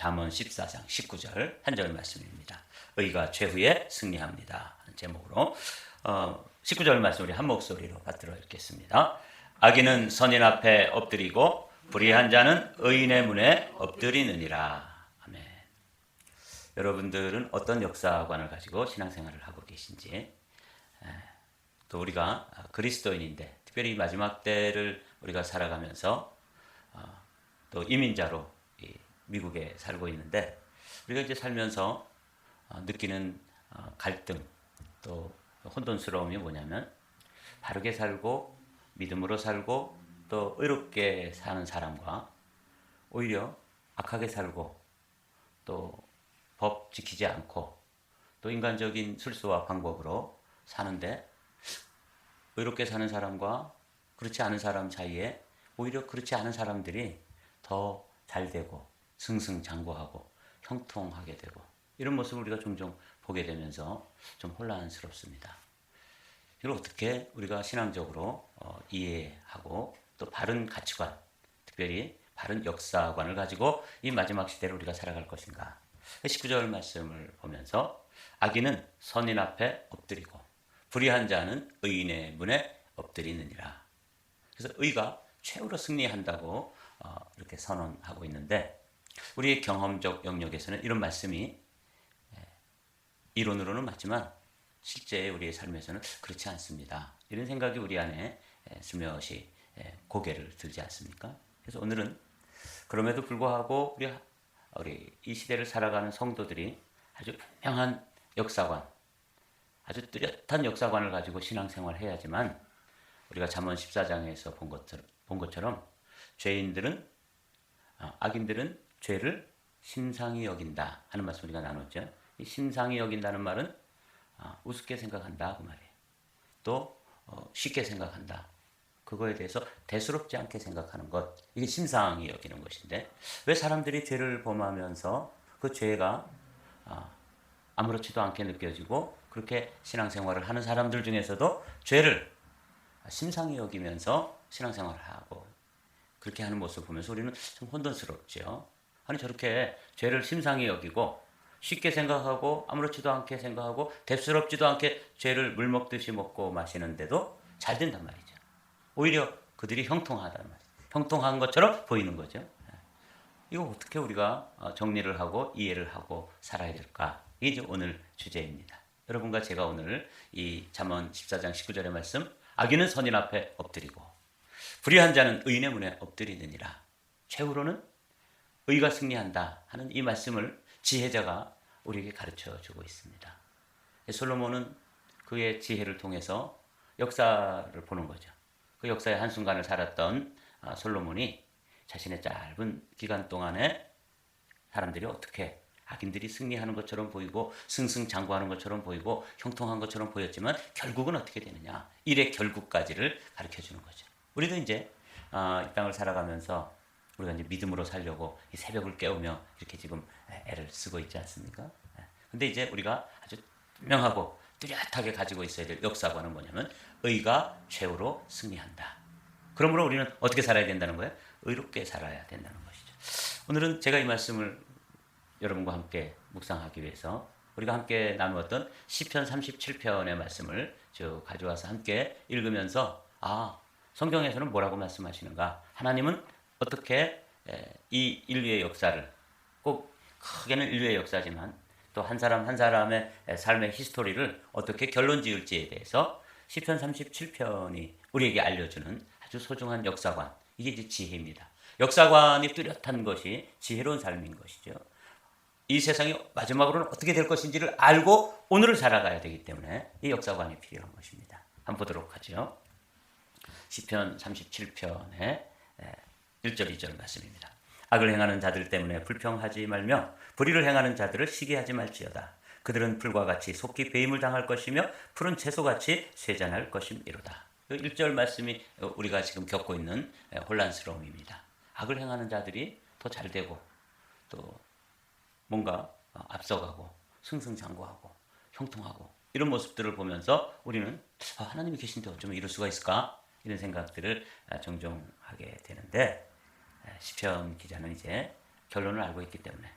잠언 14장 19절 한 절 말씀입니다. 의가 최후에 승리합니다. 제목으로 어, 19절 말씀 우리 한 목소리로 받들어 읽겠습니다. 악인은 선인 앞에 엎드리고 불의한 자는 의인의 문에 엎드리느니라. 아멘. 여러분들은 어떤 역사관을 가지고 신앙생활을 하고 계신지 에, 또 우리가 그리스도인인데 특별히 마지막 때를 우리가 살아가면서 어, 또 이민자로 이 미국에 살고 있는데 우리가 이제 살면서 어, 느끼는 어, 갈등 또 혼돈스러움이 뭐냐면 바르게 살고 믿음으로 살고 또 의롭게 사는 사람과 오히려 악하게 살고 또 법 지키지 않고 또 인간적인 술수와 방법으로 사는데 의롭게 사는 사람과 그렇지 않은 사람 사이에 오히려 그렇지 않은 사람들이 더 잘 되고 승승장구하고 형통하게 되고 이런 모습을 우리가 종종 보게 되면서 좀 혼란스럽습니다. 이걸 어떻게 우리가 신앙적으로 어, 이해하고 또 바른 가치관, 특별히 바른 역사관을 가지고 이 마지막 시대를 우리가 살아갈 것인가? 19절 말씀을 보면서 악인은 선인 앞에 엎드리고 불의한 자는 의인의 문에 엎드리느니라. 그래서 의가 최후로 승리한다고 어, 이렇게 선언하고 있는데 우리의 경험적 영역에서는 이런 말씀이 예, 이론으로는 맞지만 실제 우리의 삶에서는 그렇지 않습니다. 이런 생각이 우리 안에 예, 스며시 예, 고개를 들지 않습니까? 그래서 오늘은 그럼에도 불구하고 우리 우리 이 시대를 살아가는 성도들이 아주 분명한 역사관, 아주 뚜렷한 역사관을 가지고 신앙생활을 해야지만 우리가 잠언 14장에서 본 것처럼, 본 것처럼 죄인들은 아, 악인들은 죄를 심상히 여긴다 하는 말씀 우리가 나눴죠. 이 심상히 여긴다는 말은 아, 우습게 생각한다 그 말이에요. 또 어, 쉽게 생각한다. 그거에 대해서 대수롭지 않게 생각하는 것 이게 심상히 여기는 것인데 왜 사람들이 죄를 범하면서 그 죄가 아, 아무렇지도 않게 느껴지고 그렇게 신앙생활을 하는 사람들 중에서도 죄를 심상히 여기면서 신앙생활을 하고 그렇게 하는 모습을 보면서 우리는 좀 혼돈스럽죠. 아니 저렇게 죄를 심상히 여기고 쉽게 생각하고 아무렇지도 않게 생각하고 대수롭지도 않게 죄를 물 먹듯이 먹고 마시는데도 잘 된단 말이죠. 오히려 그들이 형통하다는 말이죠. 형통한 것처럼 보이는 거죠. 예. 이거 어떻게 우리가 어, 정리를 하고 이해를 하고 살아야 될까? 이게 오늘 주제입니다. 여러분과 제가 오늘 이 잠언 14장 19절의 말씀 악인은 선인 앞에 엎드리고 불의한 자는 의인의 문에 엎드리느니라. 최후로는 의가 승리한다 하는 이 말씀을 지혜자가 우리에게 가르쳐 주고 있습니다. 솔로몬은 그의 지혜를 통해서 역사를 보는 거죠. 그 역사의 한순간을 살았던 아, 솔로몬이 자신의 짧은 기간 동안에 사람들이 어떻게 악인들이 승리하는 것처럼 보이고 승승장구하는 것처럼 보이고 형통한 것처럼 보였지만 결국은 어떻게 되느냐 일의 결국까지를 가르쳐 주는 거죠. 우리도 이제 어, 이 땅을 살아가면서 우리가 이제 믿음으로 살려고 이 새벽을 깨우며 이렇게 지금 애를 쓰고 있지 않습니까? 예. 근데 이제 우리가 아주 분명하고 뚜렷하게 가지고 있어야 될 역사관은 뭐냐면 의가 최후로 승리한다. 그러므로 우리는 어떻게 살아야 된다는 거예요? 의롭게 살아야 된다는 것이죠. 오늘은 제가 이 말씀을 여러분과 함께 묵상하기 위해서 우리가 함께 나누었던 시편 37편의 말씀을 쭉 가져와서 함께 읽으면서 아 성경에서는 뭐라고 말씀하시는가? 하나님은 어떻게 이 인류의 역사를 꼭 크게는 인류의 역사지만 또 한 사람 한 사람의 삶의 히스토리를 어떻게 결론 지을지에 대해서 시편 37편이 우리에게 알려주는 아주 소중한 역사관 이게 이제 지혜입니다. 역사관이 뚜렷한 것이 지혜로운 삶인 것이죠. 이 세상이 마지막으로는 어떻게 될 것인지를 알고 오늘을 살아가야 되기 때문에 이 역사관이 필요한 것입니다. 한번 보도록 하죠. 시편 37편의 1절 2절 말씀입니다. 악을 행하는 자들 때문에 불평하지 말며 불의를 행하는 자들을 시기하지 말지어다. 그들은 풀과 같이 속히 배임을 당할 것이며 푸른 채소같이 쇠잔할 것임이로다. 1절 말씀이 우리가 지금 겪고 있는 혼란스러움입니다. 악을 행하는 자들이 더 잘 되고 또 뭔가 앞서가고 승승장구하고 형통하고 이런 모습들을 보면서 우리는 아, 하나님이 계신데 어쩌면 이럴 수가 있을까? 이런 생각들을 종종 하게 되는데 시편 기자는 이제 결론을 알고 있기 때문에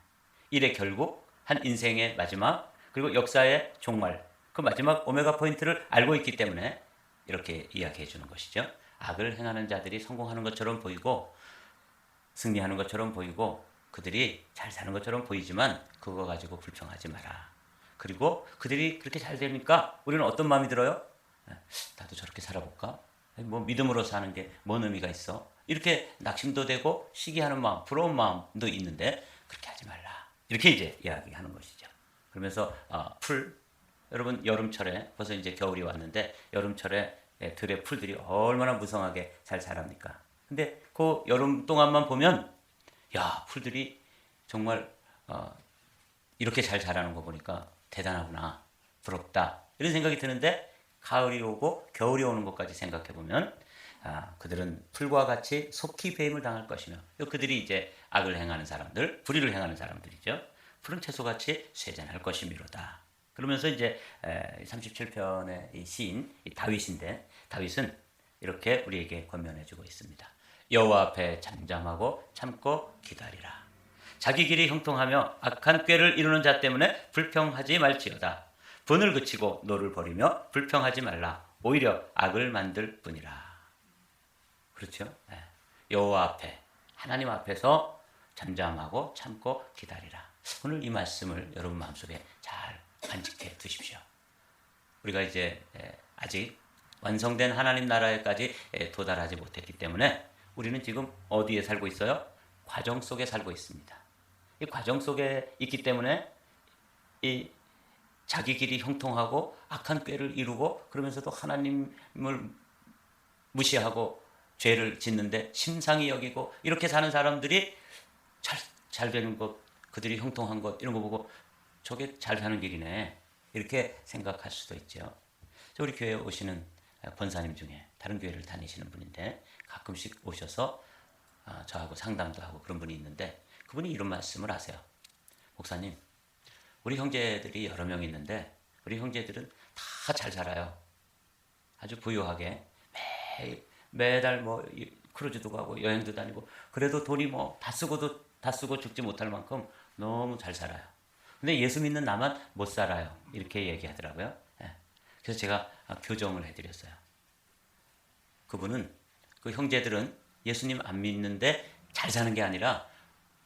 일의 결국, 한 인생의 마지막, 그리고 역사의 종말, 그 마지막 오메가 포인트를 알고 있기 때문에 이렇게 이야기해 주는 것이죠. 악을 행하는 자들이 성공하는 것처럼 보이고 승리하는 것처럼 보이고 그들이 잘 사는 것처럼 보이지만 그거 가지고 불평하지 마라. 그리고 그들이 그렇게 잘 되니까 우리는 어떤 마음이 들어요? 나도 저렇게 살아볼까? 뭐 믿음으로 사는 게 뭔 의미가 있어? 이렇게 낙심도 되고 시기하는 마음, 부러운 마음도 있는데 그렇게 하지 말라. 이렇게 이제 이야기하는 것이죠. 그러면서 어, 풀 여러분 여름철에 벌써 이제 겨울이 왔는데 여름철에 예, 들의 풀들이 얼마나 무성하게 잘 자랍니까? 근데 그 여름 동안만 보면 야 풀들이 정말 어, 이렇게 잘 자라는 거 보니까 대단하구나 부럽다 이런 생각이 드는데 가을이 오고 겨울이 오는 것까지 생각해 보면 아, 그들은 풀과 같이 속히 배임을 당할 것이며 그들이 이제 악을 행하는 사람들 불의를 행하는 사람들이죠 푸른 채소같이 쇠잔할 것이미로다 그러면서 이제 37편의 이 시인 이 다윗인데 다윗은 이렇게 우리에게 권면해주고 있습니다. 여호와 앞에 잠잠하고 참고 기다리라. 자기 길이 형통하며 악한 꾀를 이루는 자 때문에 불평하지 말지어다. 분을 그치고 노를 버리며 불평하지 말라. 오히려 악을 만들 뿐이라. 그렇죠? 네. 여호와 앞에 하나님 앞에서 잠잠하고 참고 기다리라. 오늘 이 말씀을 여러분 마음속에 잘 간직해 두십시오. 우리가 이제 아직 완성된 하나님 나라에까지 도달하지 못했기 때문에 우리는 지금 어디에 살고 있어요? 과정 속에 살고 있습니다. 이 과정 속에 있기 때문에 이 자기 길이 형통하고 악한 꾀를 이루고 그러면서도 하나님을 무시하고 죄를 짓는데 심상히 여기고 이렇게 사는 사람들이 잘, 잘 되는 것, 그들이 형통한 것 이런 거 보고 저게 잘 사는 길이네 이렇게 생각할 수도 있죠. 우리 교회에 오시는 권사님 중에 다른 교회를 다니시는 분인데 가끔씩 오셔서 아, 저하고 상담도 하고 그런 분이 있는데 그분이 이런 말씀을 하세요. 목사님, 우리 형제들이 여러 명 있는데 우리 형제들은 다 잘 살아요. 아주 부유하게 매 매달 뭐 크루즈도 가고 여행도 다니고 그래도 돈이 뭐 다 쓰고도 다 쓰고 죽지 못할 만큼 너무 잘 살아요. 근데 예수 믿는 나만 못 살아요. 이렇게 얘기하더라고요. 예. 그래서 제가 교정을 해드렸어요. 그분은 그 형제들은 예수님 안 믿는데 잘 사는 게 아니라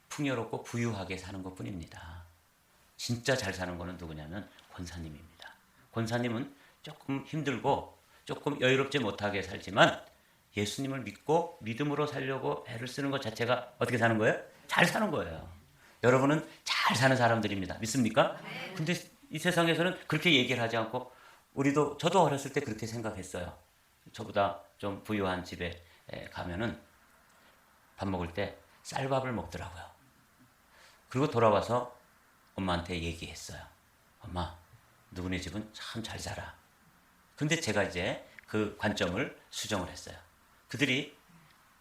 풍요롭고 부유하게 사는 것 뿐입니다. 진짜 잘 사는 거는 누구냐면 권사님입니다. 권사님은 조금 힘들고 조금 여유롭지 못하게 살지만 예수님을 믿고 믿음으로 살려고 애를 쓰는 것 자체가 어떻게 사는 거예요? 잘 사는 거예요. 여러분은 잘 사는 사람들입니다. 믿습니까? 근데 이 세상에서는 그렇게 얘기를 하지 않고 우리도 저도 어렸을 때 그렇게 생각했어요. 저보다 좀 부유한 집에 가면은 밥 먹을 때 쌀밥을 먹더라고요. 그리고 돌아와서 엄마한테 얘기했어요. 엄마, 누구네 집은 참 잘 살아. 근데 제가 이제 그 관점을 수정을 했어요. 그들이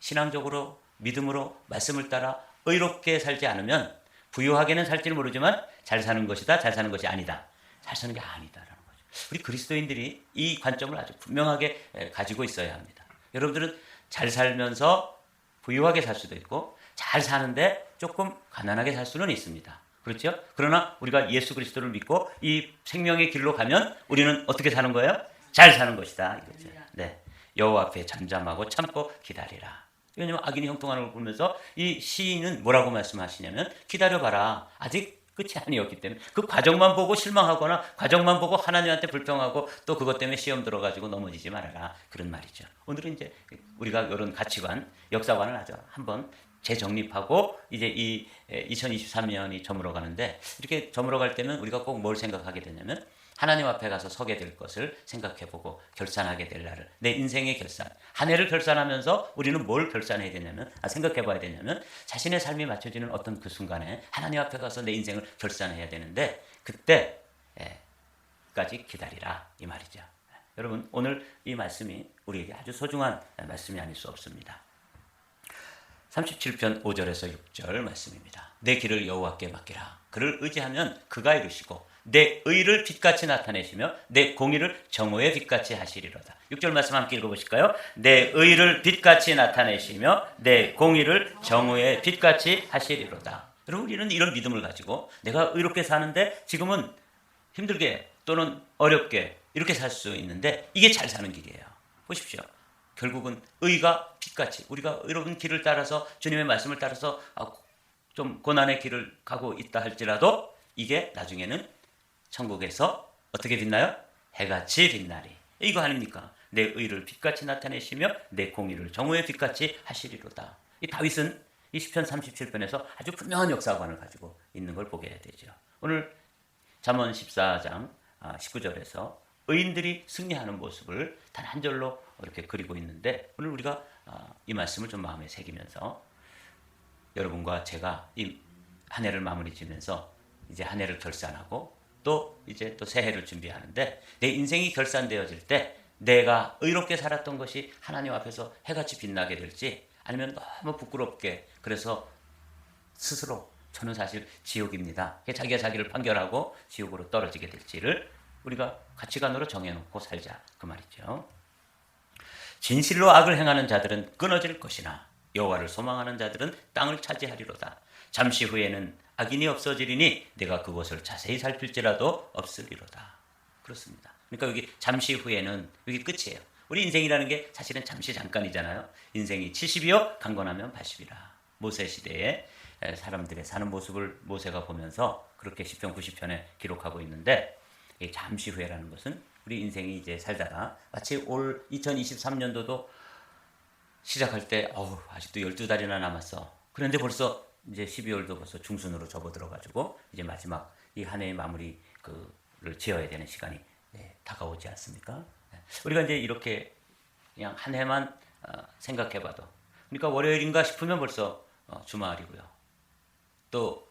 신앙적으로 믿음으로 말씀을 따라 의롭게 살지 않으면 부유하게는 살지는 모르지만 잘 사는 것이다, 잘 사는 것이 아니다. 잘 사는 게 아니다라는 거죠. 우리 그리스도인들이 이 관점을 아주 분명하게 가지고 있어야 합니다. 여러분들은 잘 살면서 부유하게 살 수도 있고 잘 사는데 조금 가난하게 살 수는 있습니다. 그렇죠? 그러나 우리가 예수 그리스도를 믿고 이 생명의 길로 가면 우리는 어떻게 사는 거예요? 잘 사는 것이다. 이거죠. 네. 여호와 앞에 잠잠하고 참고 기다리라. 왜냐면 악인이 형통하는 걸 보면서 이 시인은 뭐라고 말씀하시냐면 기다려봐라. 아직 끝이 아니었기 때문에 그 과정만 보고 실망하거나 과정만 보고 하나님한테 불평하고 또 그것 때문에 시험 들어가지고 넘어지지 말아라. 그런 말이죠. 오늘은 이제 우리가 이런 가치관, 역사관을 아주 한번 재정립하고 이제 이 2023년이 저물어 가는데 이렇게 저물어 갈 때는 우리가 꼭 뭘 생각하게 되냐면 하나님 앞에 가서 서게 될 것을 생각해보고 결산하게 될 날을 내 인생의 결산 한 해를 결산하면서 우리는 뭘 결산해야 되냐면 아, 생각해봐야 되냐면 자신의 삶이 맞춰지는 어떤 그 순간에 하나님 앞에 가서 내 인생을 결산해야 되는데 그때 까지 예, 기다리라 이 말이죠. 여러분 오늘 이 말씀이 우리에게 아주 소중한 말씀이 아닐 수 없습니다. 37편 5절에서 6절 말씀입니다. 내 길을 여호와께 맡기라. 그를 의지하면 그가 이루시고 내 의를 빛같이 나타내시며 내 공의를 정오의 빛같이 하시리로다. 6절 말씀 함께 읽어보실까요? 내 의를 빛같이 나타내시며 내 공의를 정오의 빛같이 하시리로다. 여러분 우리는 이런 믿음을 가지고 내가 의롭게 사는데 지금은 힘들게 또는 어렵게 이렇게 살 수 있는데 이게 잘 사는 길이에요. 보십시오. 결국은 의가 빛같이 우리가 의로운 길을 따라서 주님의 말씀을 따라서 아, 좀 고난의 길을 가고 있다 할지라도 이게 나중에는 천국에서 어떻게 빛나요? 해같이 빛나리. 이거 아닙니까? 내 의를 빛같이 나타내시며 내 공의를 정오의 빛같이 하시리로다. 이 다윗은 이 시편 37편에서 아주 분명한 역사관을 가지고 있는 걸 보게 되죠. 오늘 잠언 14장 19절에서 의인들이 승리하는 모습을 단 한 절로 이렇게 그리고 있는데 오늘 우리가 아, 이 말씀을 좀 마음에 새기면서 여러분과 제가 이 한 해를 마무리 지면서 이제 한 해를 결산하고 또 이제 또 새해를 준비하는데 내 인생이 결산되어질 때 내가 의롭게 살았던 것이 하나님 앞에서 해같이 빛나게 될지 아니면 너무 부끄럽게 그래서 스스로 저는 사실 지옥입니다. 자기가 자기를 판결하고 지옥으로 떨어지게 될지를 우리가 가치관으로 정해놓고 살자 그 말이죠. 진실로 악을 행하는 자들은 끊어질 것이나 여호와를 소망하는 자들은 땅을 차지하리로다. 잠시 후에는 악인이 없어지리니 내가 그곳을 자세히 살필지라도 없으리로다. 그렇습니다. 그러니까 여기 잠시 후에는 여기 끝이에요. 우리 인생이라는 게 사실은 잠시 잠깐이잖아요. 인생이 70이요, 강건하면 80이라. 모세 시대에 사람들의 사는 모습을 모세가 보면서 그렇게 10편 90편에 기록하고 있는데 이 잠시 후에라는 것은 우리 인생이 이제 살다가 마치 올 2023년도도 시작할 때 어우, 아직도 12달이나 남았어. 그런데 벌써 이제 12월도 벌써 중순으로 접어들어 가지고 이제 마지막 이 한 해의 마무리 그를 지어야 되는 시간이 네, 다가오지 않습니까? 네. 우리가 이제 이렇게 그냥 한 해만 어, 생각해 봐도 그러니까 월요일인가 싶으면 벌써 어, 주말이고요. 또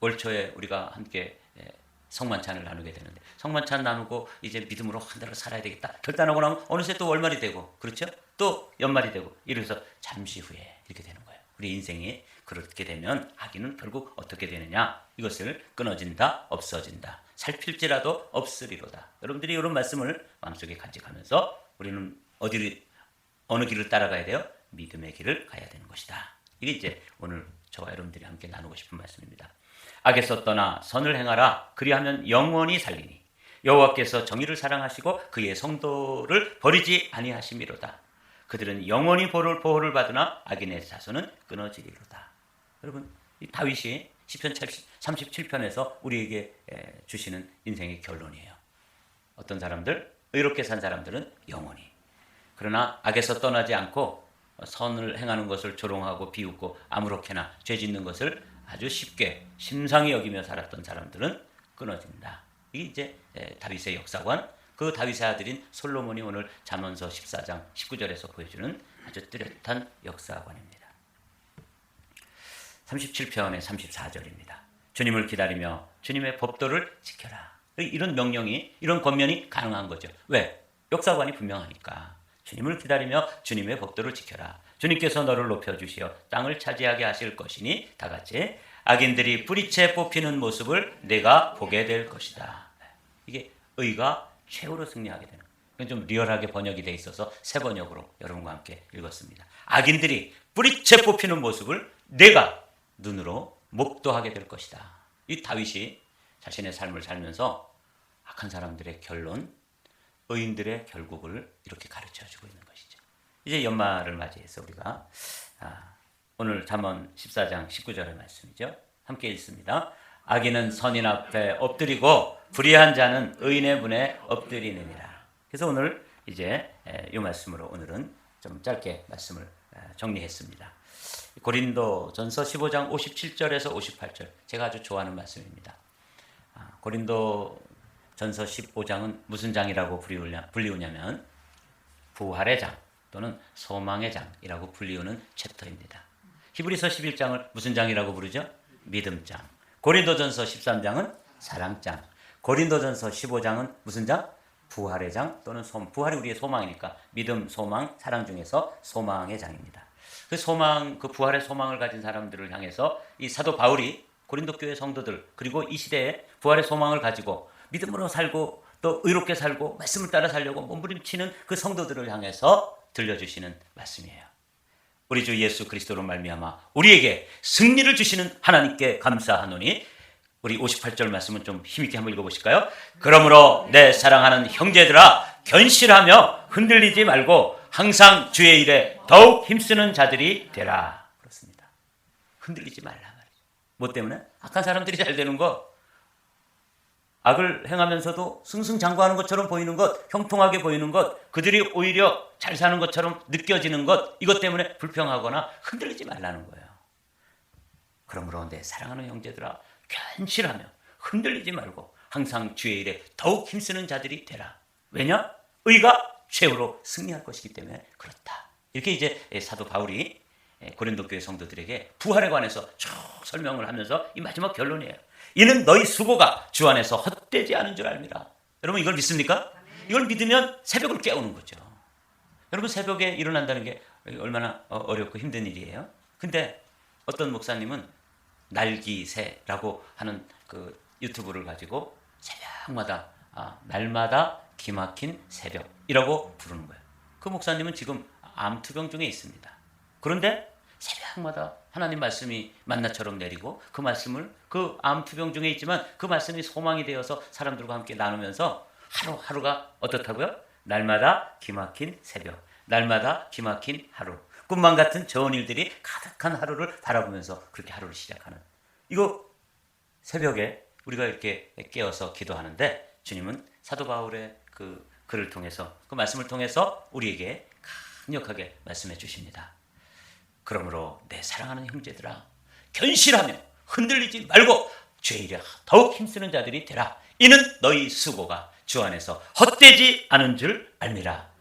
월초에 우리가 함께 예, 성만찬을 나누게 되는데 성만찬 나누고 이제 믿음으로 한 달을 살아야 되겠다 결단하고 나면 어느새 또 월말이 되고 그렇죠? 또 연말이 되고 이래서 잠시 후에 이렇게 되는 거예요. 우리 인생이 그렇게 되면 악인은 결국 어떻게 되느냐? 이것을 끊어진다, 없어진다. 살필지라도 없으리로다. 여러분들이 이런 말씀을 마음속에 간직하면서 우리는 어디를 어느 길을 따라가야 돼요? 믿음의 길을 가야 되는 것이다. 이게 이제 오늘 저와 여러분들이 함께 나누고 싶은 말씀입니다. 악에서 떠나 선을 행하라. 그리하면 영원히 살리니 여호와께서 정의를 사랑하시고 그의 성도를 버리지 아니하심이로다. 그들은 영원히 보호를 받으나 악인의 자손은 끊어지리로다. 여러분, 이 다윗이 시편 37편에서 우리에게 주시는 인생의 결론이에요. 어떤 사람들, 의롭게 산 사람들은 영원히. 그러나 악에서 떠나지 않고 선을 행하는 것을 조롱하고 비웃고 아무렇게나 죄 짓는 것을 아주 쉽게 심상히 여기며 살았던 사람들은 끊어진다. 이게 이제 다윗의 역사관, 그 다윗의 아들인 솔로몬이 오늘 잠언서 14장 19절에서 보여주는 아주 뚜렷한 역사관입니다. 37편의 34절입니다. 주님을 기다리며 주님의 법도를 지켜라. 이런 명령이 이런 권면이 가능한 거죠. 왜? 역사관이 분명하니까. 주님을 기다리며 주님의 법도를 지켜라. 주님께서 너를 높여 주시어 땅을 차지하게 하실 것이니 다 같이 악인들이 뿌리채 뽑히는 모습을 내가 보게 될 것이다. 이게 의가 최후로 승리하게 되는 거예요. 좀 리얼하게 번역이 돼 있어서 새 번역으로 여러분과 함께 읽었습니다. 악인들이 뿌리채 뽑히는 모습을 내가 눈으로 목도하게 될 것이다. 이 다윗이 자신의 삶을 살면서 악한 사람들의 결론, 의인들의 결국을 이렇게 가르쳐 주고 있는 것이죠. 이제 연말을 맞이해서 우리가 아, 오늘 잠언 14장 19절의 말씀이죠. 함께 읽습니다. 악인은 선인 앞에 엎드리고 불의한 자는 의인의 문에 엎드리느니라. 그래서 오늘 이제 이 말씀으로 오늘은 좀 짧게 말씀을 정리했습니다. 고린도 전서 15장 57절에서 58절 제가 아주 좋아하는 말씀입니다. 아, 고린도 전서 15장은 무슨 장이라고 불리우냐면 부활의 장 또는 소망의 장이라고 불리우는 챕터입니다. 히브리서 11장을 무슨 장이라고 부르죠? 믿음장. 고린도전서 13장은 사랑장. 고린도전서 15장은 무슨 장? 부활의 장 또는 소, 부활이 우리의 소망이니까 믿음, 소망, 사랑 중에서 소망의 장입니다. 그 소망, 그 부활의 소망을 가진 사람들을 향해서 이 사도 바울이 고린도 교회 성도들 그리고 이 시대에 부활의 소망을 가지고 믿음으로 살고 또 의롭게 살고 말씀을 따라 살려고 몸부림치는 그 성도들을 향해서 들려주시는 말씀이에요. 우리 주 예수 그리스도로 말미암아 우리에게 승리를 주시는 하나님께 감사하노니 우리 58절 말씀은 좀 힘있게 한번 읽어보실까요? 그러므로 내 사랑하는 형제들아 견실하며 흔들리지 말고 항상 주의 일에 더욱 힘쓰는 자들이 되라 그렇습니다. 흔들리지 말라. 뭐 때문에? 악한 사람들이 잘 되는 거 악을 행하면서도 승승장구하는 것처럼 보이는 것, 형통하게 보이는 것, 그들이 오히려 잘 사는 것처럼 느껴지는 것, 이것 때문에 불평하거나 흔들리지 말라는 거예요. 그러므로 내 사랑하는 형제들아, 견실하며 흔들리지 말고 항상 주의 일에 더욱 힘쓰는 자들이 되라. 왜냐? 의가 최후로 승리할 것이기 때문에 그렇다. 이렇게 이제 사도 바울이 고린도 교회 성도들에게 부활에 관해서 쭉 설명을 하면서 이 마지막 결론이에요. 이는 너희 수고가 주 안에서 헛되지 않은 줄 압니다. 여러분 이걸 믿습니까? 이걸 믿으면 새벽을 깨우는 거죠. 여러분 새벽에 일어난다는 게 얼마나 어, 어렵고 힘든 일이에요. 근데 어떤 목사님은 날기새라고 하는 그 유튜브를 가지고 새벽마다 아, 날마다 기막힌 새벽이라고 부르는 거예요. 그 목사님은 지금 암투병 중에 있습니다. 그런데 새벽마다 하나님 말씀이 만나처럼 내리고 그 말씀을 그 암투병 중에 있지만 그 말씀이 소망이 되어서 사람들과 함께 나누면서 하루하루가 어떻다고요? 날마다 기막힌 새벽, 날마다 기막힌 하루. 꿈만 같은 좋은 일들이 가득한 하루를 바라보면서 그렇게 하루를 시작하는. 이거 새벽에 우리가 이렇게 깨어서 기도하는데 주님은 사도 바울의 그 글을 통해서 그 말씀을 통해서 우리에게 강력하게 말씀해 주십니다. 그러므로 내 사랑하는 형제들아 견실하며 흔들리지 말고 죄 일에 더욱 힘쓰는 자들이 되라. 이는 너희 수고가 주 안에서 헛되지 않은 줄 알미라.